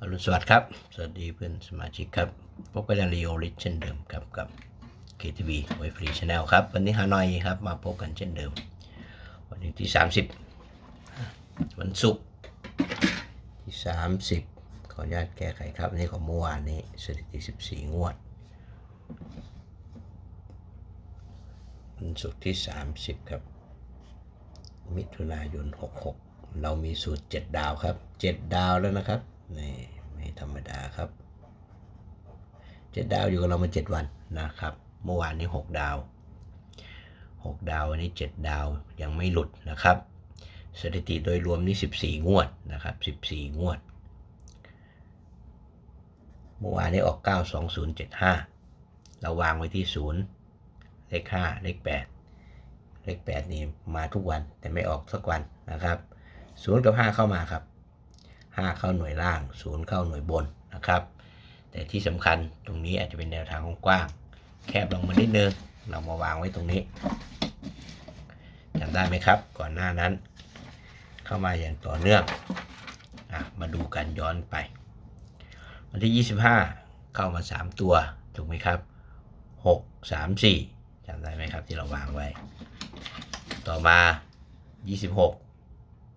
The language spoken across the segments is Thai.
อรุณสวัสดิ์ครับ สวัสดีเพื่อนสมาชิกครับ พบกันในรีโอริเช่นเดิมครับกับ KTV ไวฟรีชาแนลครับ วันนี้ฮานอยครับมาพบกันเช่นเดิม วันนี้ที่ 30 วันศุกร์ที่ 30 ขออนุญาตแก้ไขครับนนี้ของเมื่อวานนี้สถิติ 14 งวด วันศุกร์ที่ 30 ครับ มิถุนายน 66 เรามีสูตร 7 ดาวครับ 7 ดาวแล้วนะครับ นี่ไม่ธรรมดาครับ7ดดาวอยู่กับเรามา7วันนะครับ เมื่อวานนี้6ดาว6ดาววันนี้7ดดาวยังไม่หลุดนะครับสถิติโดยรวมนี่14งวดนะครับ14งวด เมื่อวานนี้ออก92075เจ็ดห้าเราวางไว้ที่0เลข5เลข8เลข8นี่มาทุกวันแต่ไม่ออกสักวันนะครับ0กับ5เข้ามาครับ 5 เข้าหน่วยล่าง 0 เข้าหน่วยบนนะครับ แต่ที่สำคัญตรงนี้อาจจะเป็นแนวทางกว้าง แคบลงมานิดนึง เรามาวางไว้ตรงนี้จำได้ไหมครับ ก่อนหน้านั้น เข้ามาอย่างต่อเนื่องอมาดูกันย้อนไป วันที่ 25 เข้ามา 3 ตัว ถูกไหมครับ 6 3 4จำได้ไหมครับที่เราวางไว้ ต่อมา 26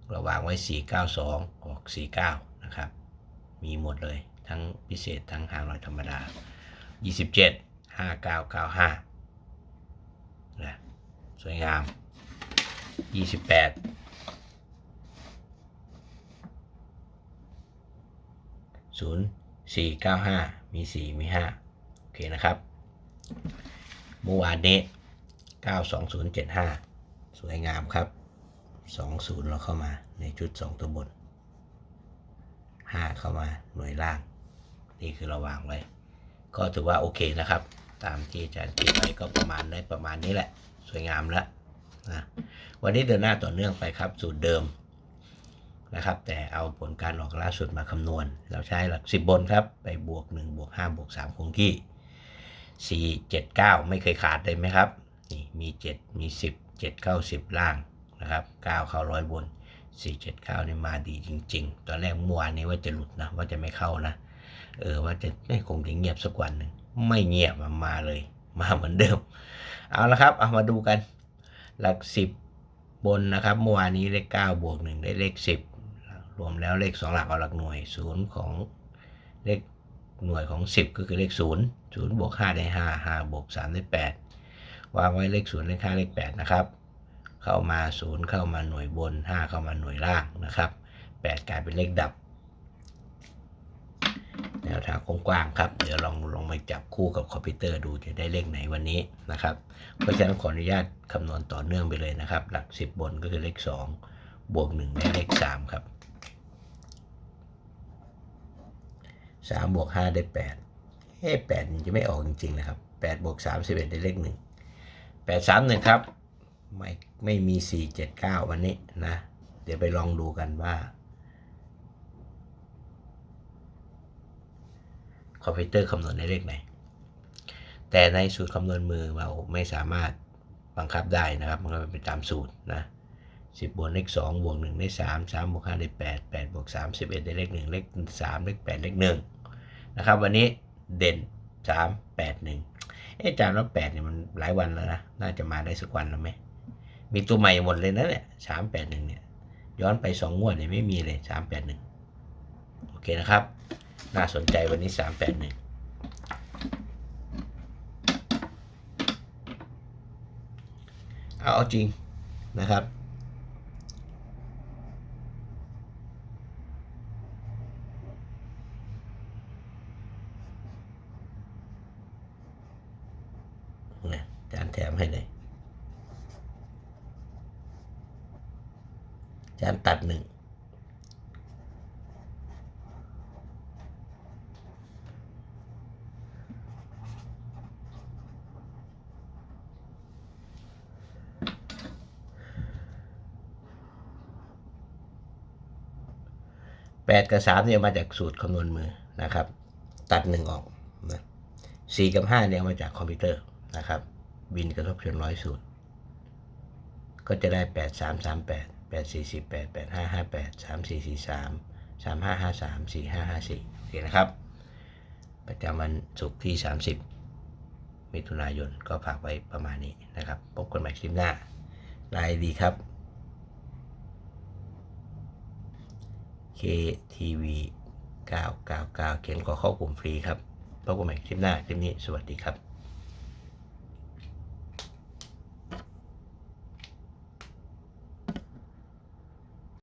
เราวางไว้ 492 ออก 49 นะครับ มีหมดเลยทั้งพิเศษทั้งหางลอยธรรมดา 27 5995นะสวยงาม 28 0 4 9 5 มี 4 มี 5 โอเคนะครับเมื่อวานนี้ 92075 สวยงามครับ 20 เราเข้ามาในชุด 2 ตัวบน 5 เข้ามาหน่วยล่าง นี่คือเราวางไว้ ก็ถือว่าโอเคนะครับ ตามที่อาจารย์คิดไว้ก็ประมาณได้ประมาณนี้แหละ สวยงามแล้วนะวันนี้เดินหน้าต่อเนื่องไปครับ สูตรเดิมนะครับ แต่เอาผลการออกล่าสุดมาคำนวณ เราใช้หลัก 10 บนครับ ไปบวก 1 บวก 5 บวก 3 คงที่ 4 7 9 ไม่เคยขาดเลยไหมครับนี่มี 7 มี 10 7เข้า10 ล่าง นะครับ9เข้าร้อยบน4 7 9นี่มาดีจริง ๆ ตอนแรกเมื่อวานนี้ว่าจะหลุดนะว่าจะไม่เข้านะ เออว่าจะไม่คงจะเงียบสักวันหนึ่งไม่เงียบมามาเลย มาเหมือนเดิม เอาละครับเอามาดูกัน หลัก10บนนะครับเมื่อวานนี้เลข9บวก1ได้เลข10รวมแล้วเลข2หลักเอาหลักหน่วย0ของเลขหน่วยของ 10 ก็คือเลข 0 0บวก5ได้ 5 5บวก3ได้ 8 วางไว้เลข 0 เลข 5 เลข 8 นะครับ เข้ามา0เข้ามาหน่วยบน 5 เข้ามาหน่วยล่างนะครับ 8 กลายเป็นเลขดับ แนวทางกว้างๆครับ เดี๋ยวลองลองมาจับคู่กับคอมพิวเตอร์ดูจะได้เลขไหนวันนี้นะครับ เพราะฉะนั้นขออนุญาตคำนวณต่อเนื่องไปเลยนะครับ หลัก 10 บนก็คือเลข 2 บวก1ได้เลข 3 ครับ 3 บวก 5 ได้ 8เอ๊ะ8มันจะไม่ออกจริงๆนะครับ8บวก3 11ได้เลข 1 8 3 1 ครับ ไม่ไม่มี 4 7 9 วันนี้นะ เดี๋ยวไปลองดูกันว่า คอมพิวเตอร์คำนวณได้เลขไหน แต่ในสูตรคำนวณมือเราไม่สามารถบังคับได้นะครับ มันก็เป็นตามสูตรนะสิบบวกเลขสองบวกหนึ่งได้สามสามบวกห้าได้แปดแปดบวกสามสิบเอ็ดได้เลขหนึ่งเลขสามเลขแปดเลขหนึ่งนะครับ วันนี้เด่นสามแปดหนึ่งเอ๊ะจามแล้วแปดเนี่ยมันหลายวันแล้วนะ น่าจะมาได้สักวันแล้วไหม มีตัวใหม่หมดเลยนะเนี่ยสามแปดหนึ่งเนี่ย ย้อนไปสองงวดเนี่ยไม่มีเลยสามแปดหนึ่งโอเคนะครับ น่าสนใจวันนี้381เอาเอาจริงนะครับเนี่ยจานแถมให้เลย จานตัดหนึ่งแปดกับสามเนี่ยมาจากสูตรคำนวณมือนะครับ ตัดหนึ่งออกนะสี่กับห้าเนี่ยมาจากคอมพิวเตอร์นะครับ บินกระทบชนร้อยสูตร ก็จะได้แปดสามสามแปด แปดสี่สี่แปดแปดห้าห้าแปดสามสี่สี่สามสามห้าห้าสามสี่ห้าห้าสี่โอเคนะครับ ประจำวันศุกร์ที่ 30 มิถุนายนก็ฝากไว้ประมาณนี้นะครับ พบกันใหม่คลิปหน้าลายดีครับ KTV 999 เขียนขอเข้ากลุ่มฟรีครับพบกันใหม่คลิปหน้า คลิปนี้ สวัสดีครับ